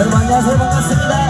얼마나 소망했습니다.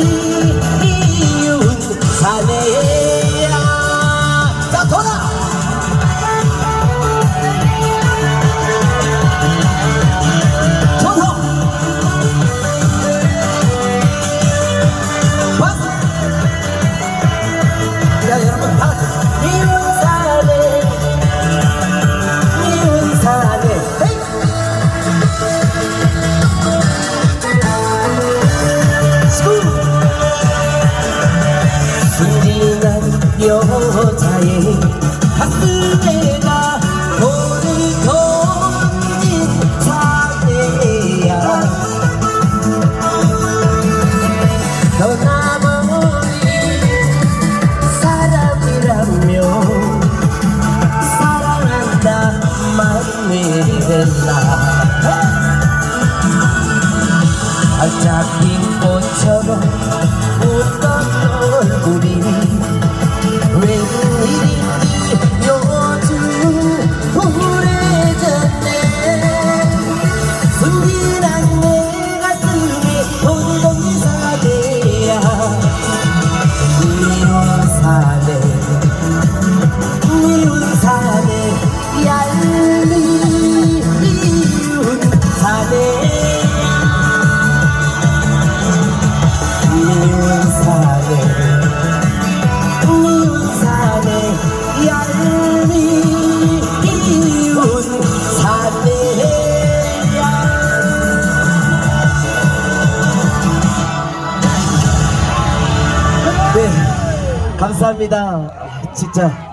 You. 여자의 가슴에다 돌을 던진 사내야. 떠나버린 사람이라며 사랑한다. 마음이 됐나 어차피 꽃처럼 웃던 얼굴이 네 감사합니다. 진짜.